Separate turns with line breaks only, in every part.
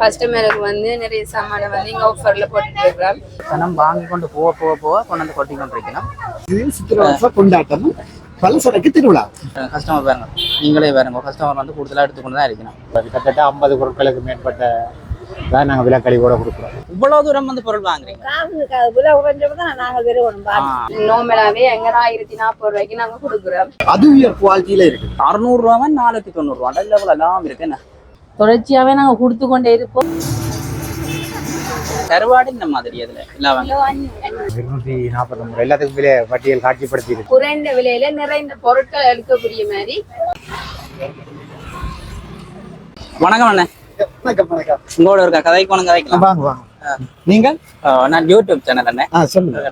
கஸ்டமருக்கு வந்து நிறைய சாமான வந்து இங்க ஆஃபர்ல போட்டுட்டு இருக்கிறோம்
பணம் வாங்கி கொண்டு போக போக போக கொண்டு வந்து கொட்டி கொண்டு இருக்கணும்
இது சித்திரவச கொண்டாட்டம். பலசரக்கு திருவிழா.
கஸ்டமர் பாருங்க. நீங்களே பாருங்க. கஸ்டமர் வந்து கூடுதலாக எடுத்துக்கொண்டு தான் இருக்கணும்
கிட்டத்தட்ட ஐம்பது பொருட்களுக்கு மேற்பட்ட தான் நாங்கள் விலக்கழி கூட கொடுக்குறோம்.
இவ்வளவு தூரம் வந்து பொருள் வாங்குறீங்க?
காசுக்கு விலை குறைஞ்சப்பதான் நாங்கள் விரும்பணும்.
ஆ,
நார்மலாவே எங்க ஆயிரத்தி நாற்பது ரூபாய்க்கு நாங்க கொடுக்குறோம்.
அது உயர் குவாலிட்டியில இருக்கு.
அறுநூறு ரூபா நானூத்தி தொண்ணூறு ரூபா இவ்வளோ எல்லாம் இருக்கு.
தொடர்ச்சியாவே நாங்க கொடுத்து கொண்டே இருப்போம்.
கருவாடு இந்த மாதிரி அதுல
இருநூற்றி நாற்பத்தொம்பது எல்லாத்துக்கும் விலை பட்டியல் காட்சிப்படுத்தி இருக்கு
குறைந்த விலையில நிறைந்த பொருட்கள் எடுக்கக்கூடிய மாதிரி.
வணக்கம் அண்ணே.
வணக்கம் வணக்கம்.
உங்களோட இருக்க கதைக்கு
வாங்க வாங்க. நீங்கள்?
ஆ, நான் யூடியூப் சேனல் அண்ணே.
சொல்லுங்க.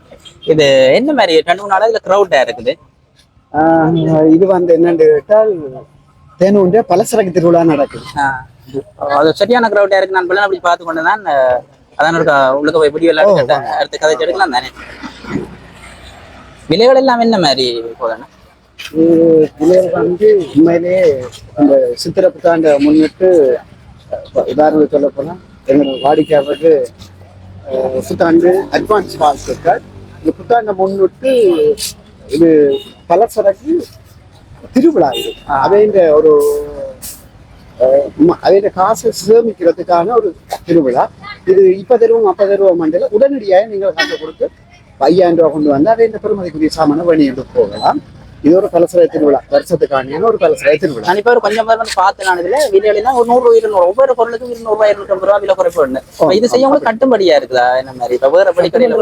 இது என்ன மாதிரி ரெண்டு மூணு நாளா இதுல க்ரௌடா இருக்குது?
ஆஹ் இது வந்து என்னன்னு கேட்டால் தேனூன்ற பலசரக்கு திருவிழா நடக்குது.
அது சரியான க்ரௌடா இருக்கு. நான் பிள்ளை அப்படி பார்த்து கொண்டு தான் அதான் ஒரு உள்ளுக்க போய் எல்லாம் எடுத்து அடுத்து கதை எடுக்கலாம் தானே. விலைகள் எல்லாம் என்ன மாதிரி போதும்
இது வந்து உண்மையிலே இந்த சித்திரை புத்தாண்டை முன்னிட்டு உதாரணம் சொல்ல போனா எங்களோட வாடிக்கையாளருக்கு புத்தாண்டு அட்வான்ஸ் வாழ்த்துக்கள் இந்த புத்தாண்டை முன்னிட்டு இது பலசரக்கு திருவிழா இது. அவைன்ற ஒரு அவைன்ற காசை சேமிக்கிறதுக்கான ஒரு திருவிழா. இது இப்ப தருவோம் அப்ப தருவோம் மண்டல உடனடியாக நீங்கள் காசை கொடுத்து ஐயாயிரம் ரூபாய் கொண்டு வந்து அதை இந்த பெருமதிக்குரிய சாமான என்று போகலாம். இது ஒரு பலசர திருவிழா. வருஷத்துக்கான ஒரு பலசர திருவிழா.
நான் இப்ப ஒரு கொஞ்சம் பேர் வந்து பார்த்தேன் நான் இதுல ஒரு நூறு இருநூறு ஒவ்வொரு பொருளுக்கும் இருநூறு ரூபாய் இருநூற்றம்பது ரூபாய் விலை குறைப்பு இப்ப இது செய்யவங்களுக்கு கட்டுப்படியா இருக்குதா? என்ன மாதிரி? இப்ப வேற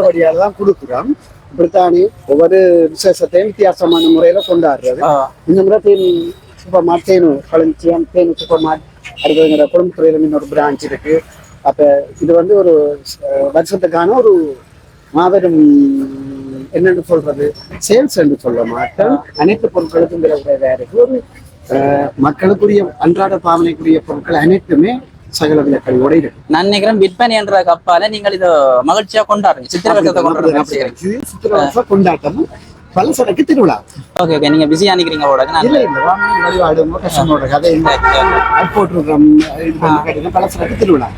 வழியால தான் கொடுக்குறோம். பிரித்தானி ஒவ்வொரு விசேஷத்தையும் வித்தியாசமான முறையில கொண்டாடுறது. இந்த முறை சூப்பர் மார்ட் தேனு களஞ்சியம் தேனி சூப்பர் மார்ட் அடுத்ததுங்கிற குடும்பத்துறையில இன்னொரு பிரான்ச் இருக்கு. அப்ப இது வந்து ஒரு வருஷத்துக்கான ஒரு மாபெரும் என்னன்னு சொல்றது? சேல்ஸ் என்று சொல்ல மாட்டேன் அனைத்து பொருட்களுக்கும் விலை இருக்கு. ஒரு மக்களுக்குரிய அன்றாட பாவனைக்குரிய பொருட்கள் அனைத்துமே சகல விலக்கல்வோட இருக்கு.
நான் நினைக்கிறேன் விற்பனை என்ற கப்பால நீங்கள் இதை மகிழ்ச்சியா கொண்டாடுறீங்க சித்திரை வருஷத்தை கொண்டாடுறீங்க
இது சித்திரவச கொண்டாட்டம் பலசரக்கு திருவிழா.
Okay okay. நீங்க பிஸியா நிக்கிறீங்க போல
இல்ல இல்ல. வாங்கி வழிபாடு கஷ்டமோட கதை போட்டிருக்கிறோம் பலசரக்கு திருவிழா.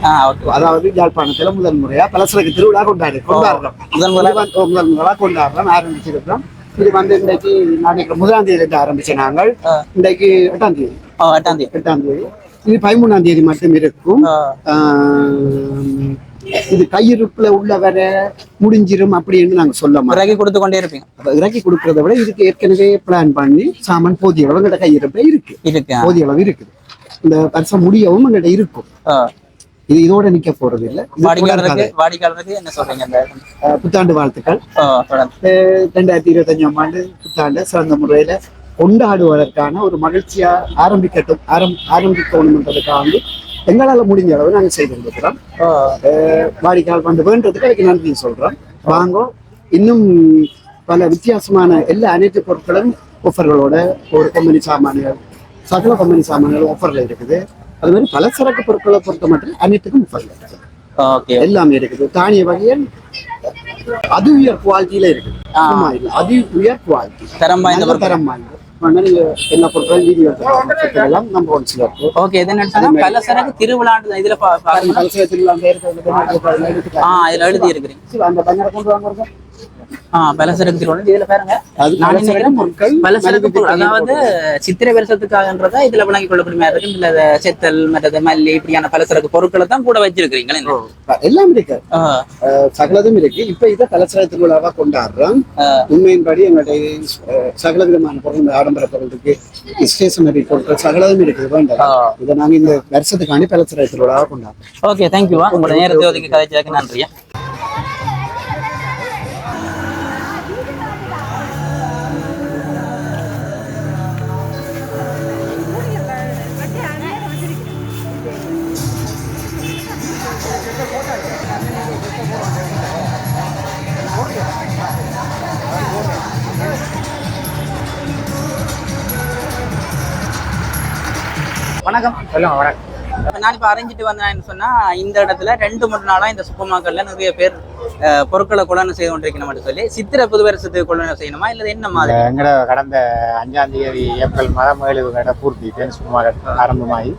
அதாவது யாழ்ப்பாணத்துல முதல் முறையா பலசரக்கு திருவிழா கொண்டாடு கொண்டாடுறோம்.
முதல்
வந்து முதல் முதலா கொண்டாடுறோம் ஆரம்பிச்சிருக்கிறோம். இது வந்து இன்றைக்கு நாளைக்கு முதலாம் தேதி ஆரம்பிச்ச நாங்கள். இன்றைக்கு எட்டாம் தேதி.
எட்டாம் தேதி.
எட்டாம் தேதி. இது பதிமூணாம் தேதி மட்டும் இருக்கும். இது கையிருப்புல உள்ள வர முடிஞ்சிரும் அப்படின்னு நாங்க சொல்ல
பிறகு கொடுத்து கொண்டே இருப்பீங்க.
இறக்கி கொடுக்கறத விட இதுக்கு ஏற்கனவே பிளான் பண்ணி சாமான் போதிய அளவு எங்கள்கிட்ட கையிருப்புல இருக்கு.
இருக்கு.
போதிய அளவு இருக்குது. இந்த வருஷம் முடியவும் எங்கள்கிட்ட இருக்கும். இது இதோட நிக்க போறது இல்ல.
வாடிக்கையாளருக்கு என்ன சொல்றீங்க
புத்தாண்டு வாழ்த்துக்கள். ரெண்டாயிரத்தி இருபத்தஞ்சாம் ஆண்டு புத்தாண்டு சிறந்த முறையில கொண்டாடுவதற்கான ஒரு மகிழ்ச்சியா ஆரம்பிக்கட்டும் ஆரம் ஆரம்பிக்கணும்ன்றதுக்காக வந்து எங்களால முடிஞ்ச அளவு நாங்க செய்து கொடுக்குறோம். வாடிக்கையாளர் வந்து வேண்டதுக்கு அதுக்கு நன்றி சொல்றோம். வாங்கோ இன்னும் பல வித்தியாசமான எல்லா அனைத்து பொருட்களும் ஆஃபர்களோட ஒரு கம்பெனி சாமான்கள் சகல கம்பெனி சாமான்கள் ஆஃபர்ல இருக்குது. அது மாதிரி பல சரக்கு பொருட்களை பொறுத்த மட்டும் அனைத்துக்கும் ஆஃபர்ல இருக்குது
ஓகே
எல்லாமே இருக்குது. தானிய வகையில் அது உயர் குவாலிட்டியில இருக்குது. ஆமா இல்ல அது உயர் குவாலிட்டி
தரம் வாய்ந்த.
தரம் வாய்ந்தது அதனால நீங்க எல்லா பொருட்களும் வீடியோ எல்லாம் நம்ம ஒன் சில இருக்கும்
ஓகே இது என்ன பல சரக்கு திருவிழாண்டு இதுல
அந்த இருக்கிறது
ஆ இதுல எழுதி இருக்கிறீங்க
அந்த பஞ்சரை கொண்டு வாங்க
பலசரக்கு திருவிழா இதுல பாருங்க. நான் நினைக்கிறேன் பலசரக்கு பொருள் அதாவது சித்திரை வருஷத்துக்காகன்றதா இதுல விளங்கி கொள்ளக்கூடிய மாதிரி இருக்கு. இல்ல செத்தல் மற்றது மல்லி இப்படியான பலசரக்கு பொருட்களை தான் கூட வச்சிருக்கிறீங்களே
எல்லாம் இருக்கு. சகலதும் இருக்கு. இப்ப இதை கலசர திருவிழாவா கொண்டாடுறோம் உண்மையின்படி எங்களுடைய சகல விதமான பொருள் ஆடம்பர பொருள் இருக்கு. ஸ்டேஷனரி பொருட்கள் சகலதும் இருக்குது. வேண்டாம். இதை நாங்க இந்த வருஷத்துக்காண்டி கலசர திருவிழாவா கொண்டாடுறோம்.
ஓகே தேங்க்யூவா உங்களோட நேரத்தை ஒதுக்கி கதைச்சதுக்கு நன்றியா. வணக்கம்.
சொல்லுங்க வணக்கம்.
நான் இப்ப அரைஞ்சிட்டு வந்தேன்னு சொன்னா இந்த இடத்துல ரெண்டு மூணு நாளா இந்த சூப்பர் மார்க்கெட்ல நிறைய பேர் பொருட்களை கொள்ளணும் செய்து கொண்டிருக்கணும் சொல்லி சித்திரை புது வருஷத்துக்கு கொள்ளணும் செய்யணுமா? இல்ல என்ன மாதிரி?
எங்கட கடந்த அஞ்சாம் தேதி ஏப்ரல் மாதம் ஏழு கடை பூர்த்தி டென்ஸ் மார்க்கெட் ஆரம்பமாகி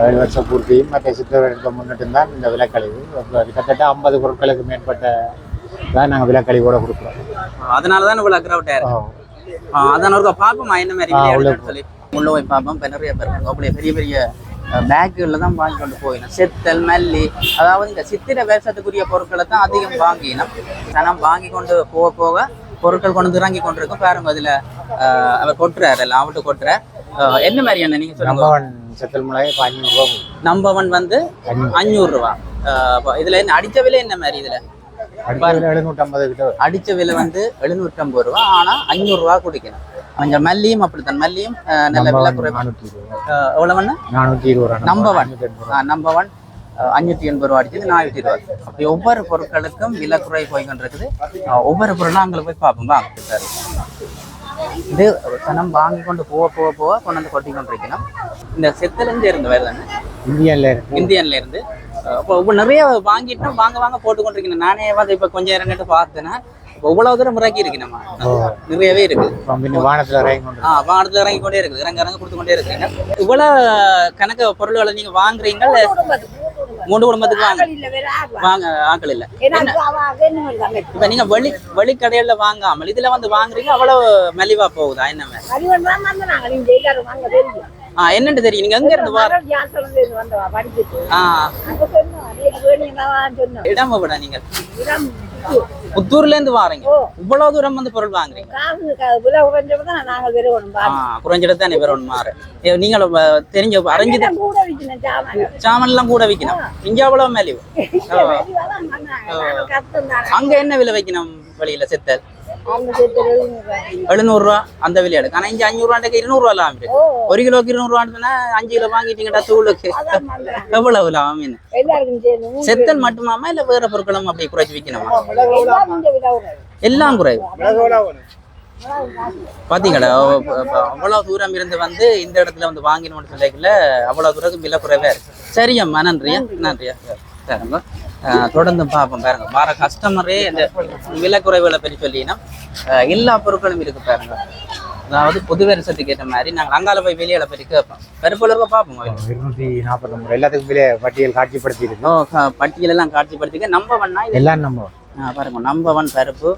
ஏழு வருஷம் பூர்த்தியும் மற்ற சித்தவர்களுக்கு முன்னிட்டு தான் இந்த விலக்கழிவு. கிட்டத்தட்ட ஐம்பது பொருட்களுக்கு மேற்பட்ட தான் நாங்கள் விலக்கழிவோட கொடுக்குறோம்.
அதனால தான் இவ்வளவு கிரௌட்டா இருக்கு. ஆ, அதான் ஒரு பாப்போமா? என்ன மாதிரி சொல்லி. உள்ள போய் பார்ப்போம். இப்போ நிறைய பேர். அப்படியே பெரிய பெரிய பேக்குகளில் தான் வாங்கி கொண்டு போயிடும். செத்தல் மல்லி அதாவது இந்த சித்திர வேஷத்துக்குரிய பொருட்களை தான் அதிகம் வாங்கினோம். சனம் வாங்கி கொண்டு போக போக பொருட்கள் கொண்டு இறங்கி கொண்டு இருக்கும் பாருங்க அதில் அவர் கொட்டுறாரு எல்லாம் அவட்டு கொட்டுற என்ன மாதிரியான நீங்க சொல்லுங்க?
நம்பவன் செத்தல் முளைய இப்போ அஞ்சூறுரூவா
நம்பவன் வந்து அஞ்சூறு ரூபா. அஹ் அப்ப இதுல என்ன அடிச்ச விலை என்ன மாதிரி இதுல?
அடுத்த
விலை வந்து எழுநூற்றம்பது ரூபா. ஆனா அஞ்சூறு ரூபா கொடுக்கணும். கொஞ்சம் மல்லியும் அப்படித்தான் மல்லியும். நல்ல விலை குறைவு? எவ்வளவுன்னு
நானூற்றி இருபது எண்பது ரூபா.
நம்பர் ஒன் அஞ்சூற்றி எண்பது ரூபா அடிச்சது நானூற்றி இருபது அப்படி ஒவ்வொரு பொருட்களுக்கும் விலை குறை போய் கொண்டிருக்குது அஹ், ஒவ்வொரு பொருளும் அங்கே போய் பார்ப்போம் வாங்க. இது சனம் வாங்கி கொண்டு போக போக போக கொண்டு வந்து கொட்டி கொண்டிருக்கணும். இந்த செத்தலேருந்து இருந்து வருதானே
இந்தியாவில் இருக்கு.
இந்தியன்ல இருந்து. இப்போ நிறைய வாங்கிட்டோம் வாங்க வாங்க போட்டு கொண்டிருக்கேன் நானே வந்து இப்போ கொஞ்சம் இரண்டு பார்த்தேன்னா இப்போ இவ்வளவு தூரம் இறக்கி இருக்கு நம்ம. நிறையவே இருக்கு.
வானத்தில் இறங்கி கொண்டு
ஆ வானத்துல இறங்கி கொண்டே இருக்குது இறங்க இறங்க கொடுத்து கொண்டே இருக்கீங்க இவ்வளவு கணக்கு பொருள்களை நீங்க வாங்குறீங்க மூணு குடும்பத்துக்கு வாங்க.
இல்ல வேற ஆள்
வாங்க ஆக்கள் இல்ல. இப்ப நீங்க வெளி வெளிக்கடையில வாங்காமல் இதுல வந்து வாங்குறீங்க அவ்வளவு மலிவா போகுதா? என்ன மாதிரி?
அறிவன் தான் வந்து நாங்க நீங்க எல்லாரும் வாங்க தெரியும்.
ஆ என்னன்னு தெரியும். நீங்க எங்க இருந்து வர
மகள் யார் சொல்றது வந்தவா படிச்சுட்டு.
ஆ.
அங்க சொன்னோம் நேற்று வேணுங்களா சொன்னோம்
இடம் விட நீங்க?
இடம்
புத்தூர்ல இருந்து வாரீங்க இவ்வளவு தூரம் வந்து பொருள் வாங்குறீங்க.
விலை குறைஞ்சப்பதான் நாங்கள் வேற ஒண்ணும்
ஆ குறைஞ்சிட்டு தான் மாறு அஹ், தெரிஞ்ச
பாருங்க கூட விற்கணும்
கூட விற்கணும் இங்க.
நாங்கள் கஷ்டம் தானே.
அங்க என்ன விலை வைக்கணும்? வெளியில செத்தல்
அவங்க சேர்த்து எழுநூறு
எழுநூறு ரூபா அந்த விலையாடு. ஆனா இங்க அஞ்சூறு ரூபாய்க்கு இருநூறு ரூபா லாபம் இருக்கு ஒரு கிலோக்கு இருநூறு ரூபான்னு அஞ்சு கிலோ வாங்கிட்டீங்கடா தூளுக்கு. எவ்வளவு லாபம் என்ன? செத்தல் மட்டுமாமா இல்ல வேற பொருட்களும் அப்படி குறைச்சு விற்கணுமா?
எல்லாம் விலை
குறைவு. பாத்தீங்களா அவ- அவ- அவ்வளவு தூரம் இருந்து வந்து இந்த இடத்துல வந்து வாங்கினோம்னு சொல்லிக்கல அவ்வளவு தூரம் விலை குறைவா இருக்கு. சரியம்மா நன்றியா? நன்றியா? சரிங்க அஹ், தொடர்ந்து பார்ப்போம் பாருங்க. வர கஸ்டமரே இந்த விலை குறைவுகளை பற்றி சொல்லினா எல்லா பொருட்களும் இருக்கு பாருங்க. அதாவது புது வருஷத்துக்கு ஏற்ற மாதிரி நாங்கள் அங்கால போய் வெளியில பற்றி கேட்போம். பெருப்பொருள் பார்ப்போம்
இருநூற்றி நாற்பத்தொம்பது எல்லாத்துக்கும் விலை பட்டியல் காட்சிப்படுத்தி இருக்கு
ஓ க- பட்டியலெல்லாம் காட்சிப்படுத்திக்க நம்ப வண்ணா இது?
எல்லாம் நம்ம
பாருங்க நம்பவன் பருப்பு.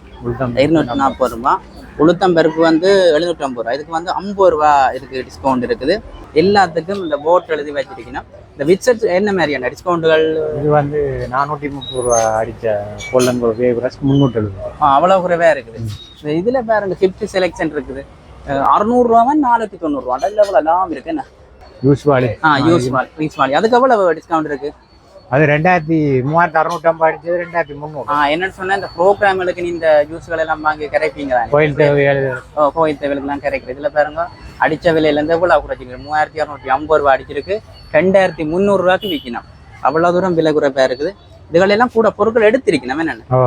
இருநூற்றி நாற்பது ரூபா. உளுத்தம் பருப்பு வந்து எழுநூற்றி ஐம்பது ரூபா. இதுக்கு வந்து ஐம்பது ரூபா இதுக்கு டிஸ்கவுண்ட் இருக்குது. எல்லாத்துக்கும் இந்த போட் எழுதி வச்சிருக்கணும். இந்த விட்செட் என்ன மாதிரியான டிஸ்கவுண்ட்டுகள்
இது வந்து நானூற்றி முப்பது ரூபா அடித்த வேவரஸ் முந்நூற்றி எழுபது
அவ்வளோ குறைவாக இருக்குது. இந்த இதில் பாருங்க ஃபிஃப்டி செலெக்ஷன் இருக்குது. அறுநூறுவாவா நானூற்றி தொண்ணூறுரூவா அதில் எவ்வளோ லாபம் இருக்கு என்ன?
யூஸ்வாலி.
ஆ யூஸ் மால் யூஸ் மால் அதுக்கு எவ்வளோ டிஸ்கவுண்ட் இருக்கு?
அது ரெண்டாயிரத்தி மூவாயிரத்தி அறுநூற்றம்பது அடிச்சது ரெண்டாயிரத்தி முந்நூறு.
என்னன்னு சொன்னா இந்த ப்ரோக்ராம்களுக்கு நீ இந்த ஜூஸ்கள் எல்லாம் வாங்கி கரைப்பீங்க தானே?
கோயில் தேவை எழுது
ஓ, கோயில் தேவைகளுக்குலாம் கிடைக்குது இதில் பாருங்க. அடிச்ச விலையிலேருந்து எவ்வளோ குறைச்சிருக்கு மூவாயிரத்தி இரநூத்தி ஐம்பது ரூபா அடிச்சிருக்கு. ரெண்டாயிரத்தி முந்நூறுரூவாக்கு விற்கணும் அவ்வளோ தூரம் விலை குறைப்பாக இருக்குது. இதுகளெல்லாம் கூட பொருட்கள் எடுத்திருக்கணும் என்னென்ன?
ஓ.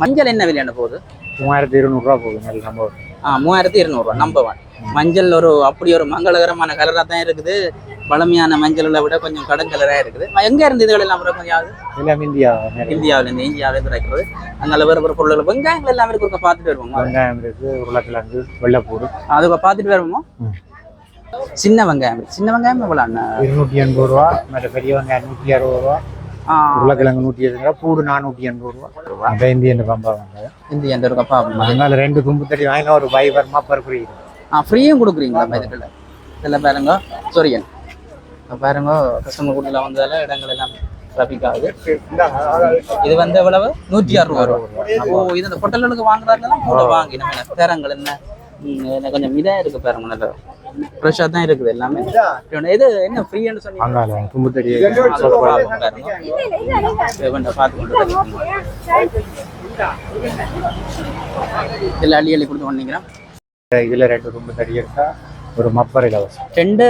மஞ்சள் என்ன விலையான போகுது?
மூவாயிரத்தி இருநூறுவா போகுது சம்பவம்
ஆ மூவாயிரத்தி இருநூறுவா நம்பர் ஒன் மஞ்சள் ஒரு அப்படி ஒரு மங்களகரமான கலராக தான் இருக்குது. பழமையான மஞ்சளை விட கொஞ்சம் கடன் கலராக இருக்குது. எங்க இருந்து இதுகள் எல்லாம் கொஞ்சம்
எல்லாம் இந்தியா. நிறைய
இந்தியாவிலேருந்து இந்தியாவிலேருந்து கிடைக்கிறது அதனால வேறு வேறு பொருள்கள் வெங்காயங்கள் எல்லாம் இருக்கு. பார்த்துட்டு வருவோம்?
வெங்காயம் இருக்கு உருளைக்கிழங்கு வெள்ளைப்பூடு
அதுக்கு பார்த்துட்டு வருவோமா. சின்ன வெங்காயம் சின்ன வெங்காயம் எவ்வளோ
இருநூற்றி எண்பது ரூபா மற்ற பெரிய வெங்காயம் நூற்றி அறுபது ரூபா. உருளைக்கிழங்கு நூற்றி எழுபது ரூபா பூடு நானூற்றி எண்பது ரூபா. அந்த இந்தியன் பம்பா வெங்காயம்.
இந்திய அந்த ஒரு கப்பா
அதனால ரெண்டு தும்பு தட்டி வாங்கினா ஒரு பைபர் மாப்பர் ஃப்ரீ
ஆ ஃப்ரீயும் கொடுக்குறீங்களா? இதில் பாருங்க. சொரியன் இப்போ பாருங்க கஸ்டமர் கூட்டில் வந்ததால இடங்கள் எல்லாம் டிராஃபிக் ஆகுது இது வந்து எவ்வளவு நூற்றி அறுபது ரூபா ஓ இது இந்த பொட்டலுக்கு வாங்குறாருன்னா கூட வாங்கி நம்ம பேரங்கள் என்ன கொஞ்சம் இதாக இருக்கு பாருங்க நல்லா ஃப்ரெஷ்ஷாக தான் இருக்குது எல்லாமே இது என்ன ஃப்ரீன்னு சொன்னீங்க
பாருங்க தும்பு
இதில் அள்ளி அள்ளி கொடுத்து வந்தீங்கன்னா
இதில் ரெண்டு ரொம்ப தடி ஒரு மப்பர் இலவசம்
ரெண்டு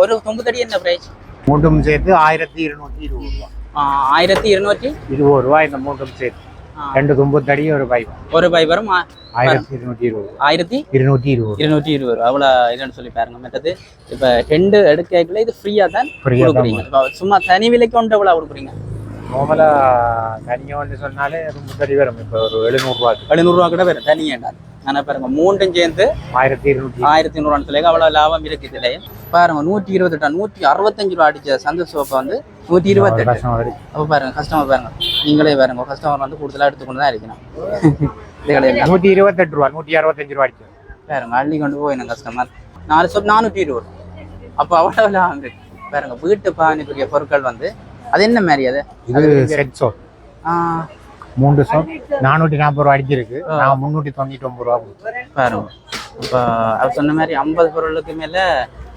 ஒரு தொங்கு தடி என்ன பிரைஸ்
மூன்றும் சேர்த்து ஆயிரத்தி இருநூற்றி இருபது ரூபா
ஆயிரத்தி இருநூற்றி
இருபது ரூபா இந்த மூன்றும் சேர்த்து ரெண்டு தும்பு தடி ஒரு பைப்
ஒரு பை வரும் ஆ-
ஆயிரத்தி இருநூற்றி இருபது
ஆயிரத்தி
இருநூற்றி இருபது
இருநூற்றி இருபது ரூபா அவ்வளோ இதுன்னு சொல்லி பாருங்க மற்றது இப்போ ரெண்டு எடுக்கைக்குள்ள இது ஃப்ரீயாக தான்
Free ஆ தான்
கொடுக்குறீங்க இப்போ சும்மா தனி விலைக்கு கொண்டு எவ்வளோ கொடுக்குறீங்க
நார்மலா தனியோன்னு சொன்னாலே அது முப்பது வரும். இப்போ ஒரு எழுநூறுவாக்கு
எழுநூறுவா கூட வரும் தனியாக ஆனா பாருங்க மூன்றும் சேர்ந்து
ஆயிரத்தி இருநூற்றி
ஆயிரத்தி நூறுவானத்துல அவ்வளவு லாபம் இருக்கு இதுல. பாருங்க நூற்றி இருபத்தெட்டா நூற்றி அறுபத்தஞ்சு ரூபா அடிச்ச சந்த சோப்பை வந்து நூற்றி இருபத்தெட்டு. அப்போ பாருங்க கஸ்டமர் பாருங்க. நீங்களே பாருங்க கஸ்டமர் வந்து கூடுதலா எடுத்துக்கொண்டு தான் இருக்கணும்.
நூற்றி இருபத்தெட்டு ரூபா நூற்றி அறுபத்தஞ்சு ரூபா அடிச்சது.
பாருங்க அள்ளி கொண்டு போயிடும் கஸ்டமர் நாலு சோப் நானூற்றி இருபது. அப்போ அவ்வளோ லாபம் இருக்கு. பாருங்க வீட்டு பானிக்குரிய பொருட்கள் வந்து அது என்ன மாதிரி அது?
இது செட் சோப் மூன்று சோப் நானூற்றி நாற்பது ரூபா அடிச்சிருக்கு. நான் முந்நூற்றி தொண்ணூற்றி ஒன்பது ரூபா கொடுத்தேன்.
பாருங்க. இப்போ அவர் சொன்ன மாதிரி ஐம்பது பொருளுக்கு மேல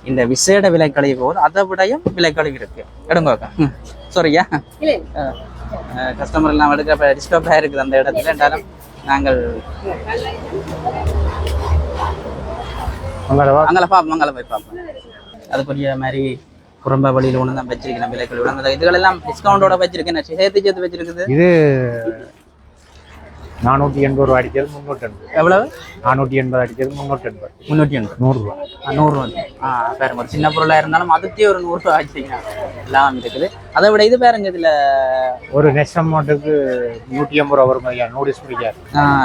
இந்த விசேட விலைக்கழிவு போகுது. அதை விடையும் விலைக்கழிவு இருக்கு. எடுங்கோக்கா சரியா கஸ்டமர் எல்லாம் எடுக்க டிஸ்டர்பாக இருக்குது அந்த இடத்துல. என்றாலும் நாங்கள் அங்கே பார்ப்போம் அங்கே போய் பார்ப்போம் அதுக்குரிய மாதிரி குறும்ப வழியில் ஒன்று தான் வச்சிருக்கேன் விலைக்கழிவு அந்த இதுகளெல்லாம் டிஸ்கவுண்டோட வச்சிருக்கேன். சேர்த்து சேர்த்து வச்சிருக்குது.
இது நானூற்றி எண்பது ரூபா அடிச்சது முந்நூற்றி எண்பது
எவ்வளவு?
நானூற்றி எண்பது அடிச்சது முந்நூற்றி எண்பது.
முந்நூற்றி எண்பது
நூறுரூவா
ஆ, நூறுரூவா ஆ பாருங்க ஒரு சின்ன பொருளாக இருந்தாலும் அதுக்கே ஒரு நூறுரூவா ஆச்சுங்க எல்லாம் இருக்குது. அதை விட இது பாருங்க இதில்.
ஒரு நெக்ஸ்ட் அமௌண்ட்டுக்கு நூற்றி ஐம்பது ரூபா வரும் ஐயா. நூறு ஸ்பிரிக்கார்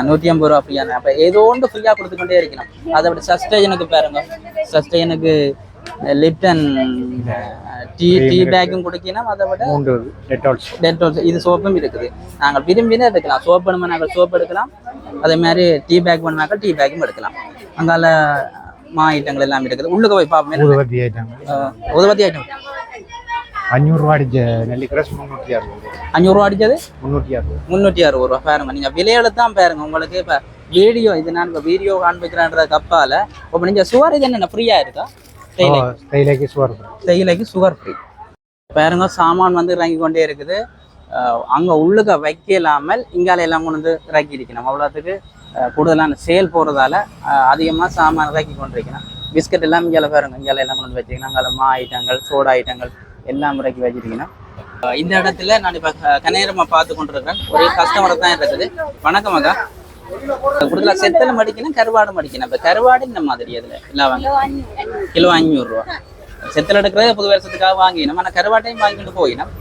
நூற்றி ஐம்பது ரூபா ஃப்ரீயான அப்போ ஏதோ ஒன்று ஃப்ரீயாக கொடுத்துக்கொண்டே இருக்கணும். அதை விட சஸ்டேஜனுக்கு பாருங்க. சஸ்டேஜனுக்கு லிப்டன் டீ டீ பேக்கும் கொடுக்கணும் அதை விட இது சோப்பும் இருக்குது. நாங்கள் விரும்பினே எடுக்கலாம். சோப் வேணுமா நாங்கள் சோப் எடுக்கலாம். அதே மாதிரி டீ பேக் வேணுமாக்கா டீ பேக்கும் எடுக்கலாம். அங்கால மா ஐட்டங்கள் எல்லாம் இருக்குது. உள்ளுக்கு போய் பார்ப்போம்.
ஐட்டம்
உதவத்தி ஐட்டம்.
அஞ்சூறுரூவா அடிச்ச முந்நூற்றி அறுபது
அஞ்சூறுரூவா அடிச்சது?
முந்நூற்றி அறுபது
முந்நூற்றி அறுபது ரூபா. பாருங்க நீங்கள் விலையில தான் பாருங்க. உங்களுக்கு இப்போ வீடியோ இது நான் இப்போ வீடியோ காண்பிக்கிறேன்ற கப்பால இப்போ நீங்கள் இது என்ன ஃப்ரீயாக இருக்கா? தேயிலை
தைலைக்கு சுவர்
தேயிலைக்கு சுகர் ஃப்ரீ பாருங்க சாமான் வந்து இறங்கி கொண்டே இருக்குது. அங்க உள்ளுக்க வைக்கலாமல் இங்கால எல்லாம் கொண்டு வந்து இறக்கி இருக்கணும். அவ்வளோத்துக்கு கூடுதலான சேல் போகிறதால அதிகமாக சாமான் இறக்கி கொண்டிருக்கணும். பிஸ்கட் எல்லாம் இங்கால பாருங்க இங்கால எல்லாம் கொண்டு வந்து வச்சுக்கணும் அங்கால மா ஐட்டங்கள் சோடா ஐட்டங்கள் எல்லாம் இறக்கி வச்சிருக்கணும். இந்த இடத்துல நான் இப்போ கனேரமாக பார்த்து கொண்டிருக்கிறேன். ஒரே கஸ்டமர் தான் இருக்குது. வணக்கம் அக்கா. கூடுதலாக செத்தலை மடிக்கணும் கருவாடு மடிக்கணும் இப்போ கருவாடு இந்த மாதிரி அதில்? எல்லாம் வாங்க. கிலோ அஞ்சூறுரூவா செத்தல் எடுக்கிறது புது வருஷத்துக்காக வாங்கினோம் ஆனால் கருவாட்டையும் வாங்கிட்டு போயினோம்.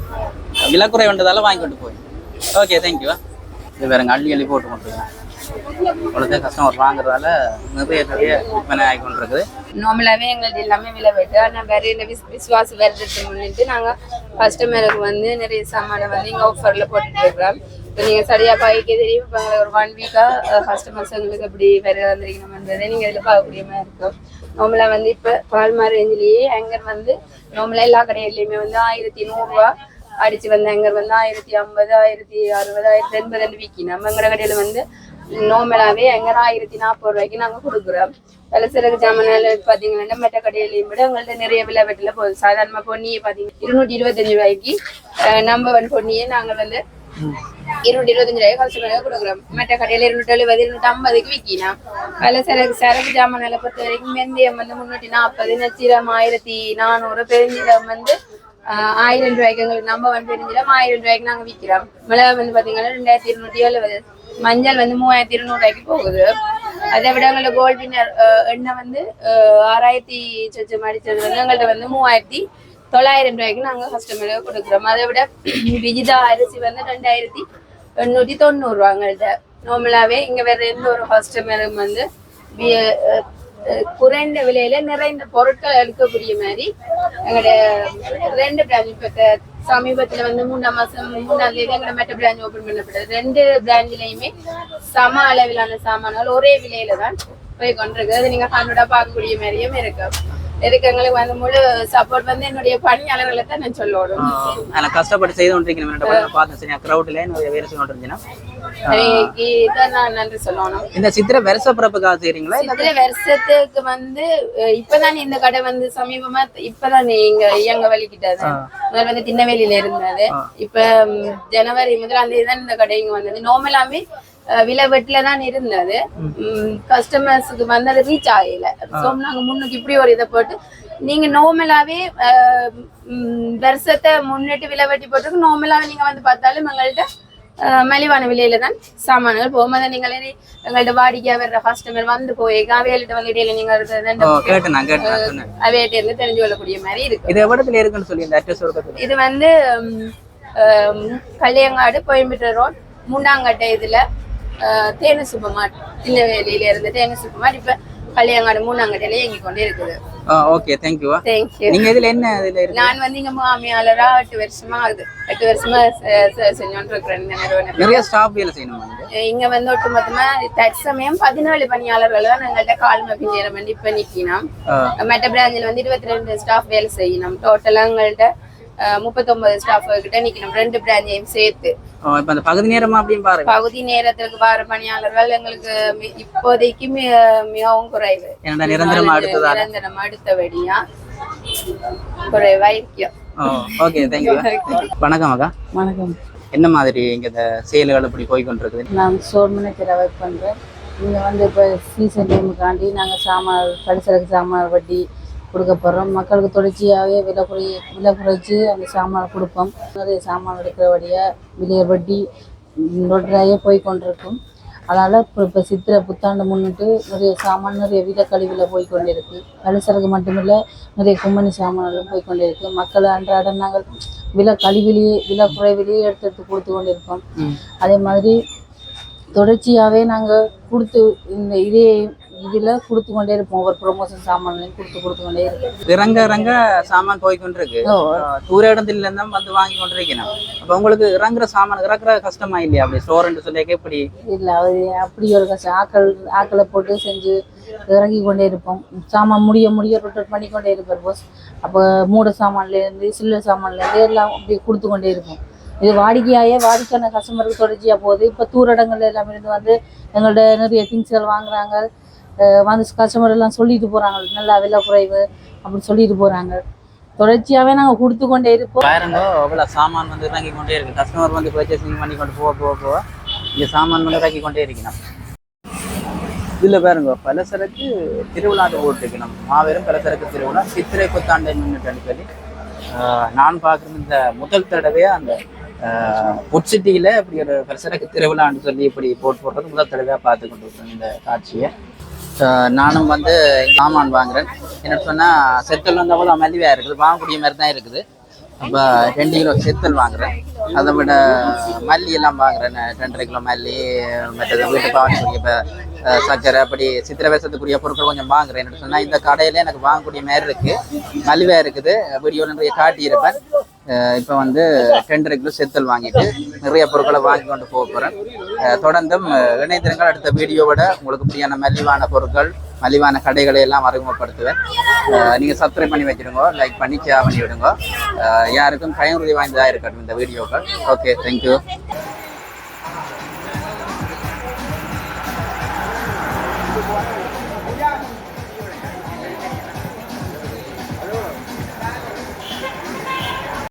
விலக்குறை வேண்டதால வாங்கிட்டு போயினோம் ஓகே தேங்க்யூ இது வேறங்க அள்ளி அள்ளி போட்டு கொண்டிருக்கேன். அவ்வளோதே கஸ்டமர் வாங்குறதால நிறைய நிறைய விற்பனை ஆகி கொண்டிருக்குது.
நார்மலாகவே எங்களுக்கு எல்லாமே விலை வெட்டு ஆனால் வேற என்ன விஸ் விசுவாசம் வருதுக்கு முன்னிட்டு நாங்கள் கஸ்டமருக்கு வந்து நிறைய சாமானை வந்து இங்கே ஆஃபரில் போட்டுட்டு இருக்கிறோம் இப்போ நீங்கள் சரியாக பாய்க்கே தெரியும். இப்போ எங்களுக்கு ஒரு ஒன் வீக்காக கஸ்டமர்ஸ் எங்களுக்கு எப்படி வேறு வந்திருக்கணும்ன்றதை நீங்கள் இதில் பார்க்கக்கூடிய மாதிரி இருக்கும். நார்மலாக வந்து இப்போ பால்மார் ரேஞ்சிலேயே ஹேங்கர் வந்து நார்மலாக எல்லா கடையிலையுமே வந்து ஆயிரத்தி நூறுரூவா அடித்து வந்த ஹேங்கர் வந்து ஆயிரத்தி ஐம்பது ஆயிரத்தி அறுபது ஆயிரத்தி எண்பது விற்கி நம்ம எங்கிற கடையில் வந்து நார்மலாகவே எங்கே ஆயிரத்தி நாற்பது ரூபாய்க்கு நாங்கள் கொடுக்குறோம். விலசரக்கு ஜாமான் பார்த்தீங்கன்னா மெட்ட கடையிலையும் விட உங்கள்ட்ட நிறைய விலை வெட்டில் போகுது. சாதாரணமாக பொன்னியை பார்த்தீங்கன்னா இருநூற்றி இருபத்தஞ்சு ரூபாய்க்கு நம்பர் ஒன் பொன்னியை நாங்கள் வந்து இருநூற்றி இருபத்தஞ்சு ரூபாய்க்கு கஸ்டமருக்கு கொடுக்குறோம் மற்ற கடையில் இருநூற்றி எழுபது இருநூற்றி ஐம்பதுக்கு விற்கினோம் விலசரக்கு சரக்கு ஜாமான் பொறுத்த வரைக்கும் வெந்தயம் வந்து முந்நூற்றி நாற்பது நச்சீரம் ஆயிரத்தி நானூறு பெருஞ்சீரம் வந்து ஆஹ் ஆயிரம் ரூபாய்க்கு எங்களுக்கு நம்ம வந்து பெருஞ்சீரம் ஆயிரம் ரூபாய்க்கு நாங்கள் விற்கிறோம் மிளகா வந்து பார்த்தீங்கன்னா ரெண்டாயிரத்தி இருநூற்றி எழுபது மஞ்சள் வந்து மூவாயிரத்தி இருநூறுவாய்க்கு போகுது அதை விட எங்களோட கோல்ட் வின்னர் எண்ணெய் வந்து ஆஹ் ஆறாயிரத்தி சொச்சம் அடிச்சது வந்து எங்கள்கிட்ட வந்து மூவாயிரத்தி தொள்ளாயிரம் ரூபாய்க்கு நாங்கள் கஸ்டமருக்கு கொடுக்குறோம் அதை விட விஜிதா அரிசி வந்து ரெண்டாயிரத்தி எண்ணூற்றி தொண்ணூறுவாங்கள்ட்ட நார்மலாகவே இங்கே வேற எந்த ஒரு ஹாஸ்டமரும் வந்து குறைந்த விலையில நிறைந்த பொருட்கள் எடுக்கக்கூடிய மாதிரி எங்களோட ரெண்டு பிரான்ச் இப்போ சமீபத்தில் வந்து மூணாம் மாதம் மூணாம் தேதி எங்களோட மெட்ட பிரான்ச் ஓப்பன் பண்ணப்பட்டது. ரெண்டு பிரான்ச்லயுமே சம அளவிலான சாமான்கள் ஒரே விலையில தான் போய் கொண்டிருக்கு அது நீங்கள் கண்ணோட பார்க்கக்கூடிய மாதிரியும் இருக்கு. இதுக்கு எங்களுக்கு வந்து முழு சப்போர்ட் வந்து என்னுடைய பணியாளர்களை தான் நான் சொல்லணும்.
அதில் கஷ்டப்பட்டு செய்து கொண்டிருக்கேன் பார்த்து சரியா க்ரௌட்டில் நிறைய வேறு செய்து கொண்டிருந்தீங்கன்னா
அதுக்கு தான் நான் நன்றி சொல்லணும்.
இந்த சித்திரை வருஷ பிறப்புக்காக செய்கிறீங்களா இல்லை
சித்திரை வருஷத்துக்கு வந்து இப்பதான் இந்த கடை வந்து சமீபமா இப்பதான் இங்க இயங்க வலிக்கிட்டது முதல்ல வந்து திண்ணவேலியில இருந்தது. இப்ப ஜனவரி முதலாம் தேதி தான் இந்த கடை இங்க வந்தது. நார்மலாமே அஹ், விலை வெட்டில தான் இருந்தது. கஸ்டமர்ஸுக்கு வந்து அது ரீச் ஆகல. ஸோ நாங்க முன்னுக்கு இப்படி ஒரு இதை போட்டு நீங்க நார்மலாவே வருஷத்தை முன்னிட்டு விலை வெட்டி போட்டு நார்மலாவே நீங்க வந்து பார்த்தாலும் எங்கள்கிட்ட மலிவான விலையில தான் சாமான்கள் போகும். அதை நீங்கள் எங்கள்ட்ட வாடிக்கையா வர்ற கஸ்டமர் வந்து போய் அவையிட்ட வந்து இடையில நீங்க அவையிட்ட இருந்து தெரிஞ்சு கொள்ளக்கூடிய மாதிரி இருக்கு.
இது எவ்வளத்துல இருக்குன்னு சொல்லி.
இது வந்து கல்லையங்காடு கோயம்புத்தூர் ரோட் மூண்டாங்கட்டை இதுல. தேனு சூப்பர் மார்ட் திருநெல்வேலியில இருந்து தேனு சூப்பர் மார்ட் இப்ப கல்லையங்காடு மூணாங்கட்டையில இயங்கி கொண்டே இருக்குது.
ஓகே தேங்க்யூ
தேங்க்யூ
நீங்க இதுல என்ன இதுல இருக்கு?
நான் வந்து இங்க மாமியாளரா எட்டு வருஷமா ஆகுது. எட்டு வருஷமா செஞ்சோன்னு இருக்கிறேன். இந்த நிறுவனம்
நிறைய ஸ்டாஃப் வேலை செய்யணுமா இங்க?
வந்து ஒட்டுமொத்தமா தற்சமயம் பதினேழு பணியாளர்கள் தான் எங்கள்கிட்ட கால்மை பிஞ்சேரம் வந்து இப்ப நிக்கணும். மற்ற பிராஞ்சில் வந்து இருபத்தி ரெண்டு ஸ்டாஃப் வேலை செய்யணும். டோட்டலா எங்கள்கிட்ட முப்பத்தொன்பது ஸ்டாஃப் கிட்ட நிக்கணும் ரெண்டு பிராஞ்சையும் சேர்த்து.
அந்த பகுதி நேரமா அப்படின்னு பாருங்க.
பகுதி நேரத்திற்கு வர பணியாளர்கள் எங்களுக்கு இப்போதைக்கு மிகவும் குறைவு.
நிரந்தரமா அடுத்ததா?
நிரந்தரம் அடுத்தபடியா குறைவா இருக்கும்
ஓகே தேங்க்யூ வணக்கம் அக்கா.
வணக்கம்.
என்ன மாதிரி இங்க இந்த செயல்கள் இப்படி போய் கொண்டிருக்குது?
நான் மேனேஜரை ஒர்க் பண்ணுறேன் இங்கே வந்து இப்போ சீசன் டைமுக்காண்டி நாங்கள் சாமான் பரிசலுக்கு சாமான் வட்டி கொடுக்க போகிறோம் மக்களுக்கு தொடர்ச்சியாகவே விலை குறை விலை குறைச்சி அந்த சாமான் கொடுப்போம். நிறைய சாமான் எடுக்கிறபடியாக விலையை வட்டி நொட்டாயே போய் கொண்டிருக்கும். அதனால் இப்போ இப்போ சித்திரை புத்தாண்டு முன்னிட்டு நிறைய சாமான் நிறைய விலை கழிவில் போய் கொண்டே இருக்கு பரிசலுக்கு மட்டுமில்லை நிறைய கும்பனி சாமான்களும் போய் கொண்டே இருக்கு மக்கள் அன்றாடம் நாங்கள் விலை கழிவிலேயே விலை குறைவிலேயே எடுத்து எடுத்து கொடுத்து கொண்டிருக்கோம். அதே மாதிரி தொடர்ச்சியாகவே நாங்கள் கொடுத்து இந்த இதே இதில் கொடுத்து கொண்டே இருப்போம். ஒவ்வொரு ப்ரொமோஷன் சாமான்லையும் கொடுத்து கொடுத்து கொண்டே இருப்போம்
இறங்க இறங்க சாமான் போய் கொண்டிருக்கு
ஓ.
தூர இடத்துல இருந்தா வந்து வாங்கி கொண்டிருக்கணும் அப்ப உங்களுக்கு இறங்குற சாமான் இறக்குற கஷ்டமா இல்லையா? அப்படி ஸ்டோர்ன்னு சொல்லிக்க எப்படி
இல்லை அது அப்படி ஒரு கஷ்டம். ஆக்கள் ஆக்களை போட்டு செஞ்சு இறங்கி கொண்டே இருப்போம். சாமான் முடிய முடிய ரொட்டேட் பண்ணி கொண்டே இருப்பார் போஸ் அப்போ மூட சாமான்லேருந்து சில்லர் சாமான்லேருந்து எல்லாம் அப்படி கொடுத்து கொண்டே இருப்போம். இது வாடிக்கையாயே வாடிக்கையான கஸ்டமருக்கு தொடர்ச்சியாக போகுது. இப்போ தூரடங்கள்ல எல்லாம் இருந்து வந்து எங்கள்ட்ட நிறைய திங்ஸ்கள் வாங்குறாங்க. வந்து கஸ்டமர் எல்லாம் சொல்லிட்டு போகிறாங்க நல்லா விலை குறைவு அப்படின்னு சொல்லிட்டு போகிறாங்க தொடர்ச்சியாகவே நாங்கள் கொடுத்து கொண்டே இருப்போம்
பாருங்க அவ்வளவு சாமான் வந்து இறங்கி கொண்டே இருக்கு. கஸ்டமர் வந்து பர்ச்சேசிங் பண்ணி கொண்டு போக போக போக இங்க சாமான் வந்து இறங்கி கொண்டே இருக்கணும். இதுல பாருங்க பலசரக்கு திருவிழாட்டு போட்டுருக்கணும். மாபெரும் பலசரக்கு திருவிழா. சித்திரை புத்தாண்டை முன்னிட்டு சொல்லி ஆஹ், நான் பார்க்குறது இந்த முதல் தடவை அந்த புட்சிட்டியில இப்படி ஒரு பலசரக்கு திருவிழான்னு சொல்லி இப்படி போட்டு போடுறது முதல் தடவையா பார்த்து கொண்டு இருக்கேன் இந்த காட்சியை. நானும் வந்து சாமான் வாங்குறேன். என்ன சொன்னா செத்தல் வந்து அவ்வளோ மலிவாக இருக்குது. வாங்கக்கூடிய மாதிரி தான் இருக்குது. இப்போ ரெண்டு கிலோ செத்தல் வாங்குறேன். அதை விட மல்லி எல்லாம் வாங்குறேன். ரெண்டரை கிலோ மல்லி மற்றது வீட்டு பாவனைக்குரிய இப்போ சக்கரை அப்படி சித்திரை வேசத்துக்குரிய பொருட்கள் கொஞ்சம் வாங்குறேன். என்ன சொன்னால் இந்த கடையில் எனக்கு வாங்கக்கூடிய மாதிரி இருக்கு. மலிவாக இருக்குது. வீடியோ நிறைய காட்டியிருப்பேன். இப்போ வந்து டெண்டருக்குள்ள செத்தல் வாங்கிட்டு நிறைய பொருட்களை வாங்கி கொண்டு போக போகிறேன் தொடர்ந்தும் அஹ், இணையதளங்கள் அடுத்த வீடியோவோட உங்களுக்கு இப்படியான மலிவான பொருட்கள் மலிவான கடைகளை எல்லாம் அறிமுகப்படுத்துவேன். நீங்கள் சப்ஸ்கிரைப் பண்ணி வச்சிருங்க லைக் பண்ணி ஷேர் பண்ணி விடுங்க. யாருக்கும் பயனுறுதி வாய்ந்ததாக இருக்கட்டும் இந்த வீடியோக்கள் ஓகே தேங்க்யூ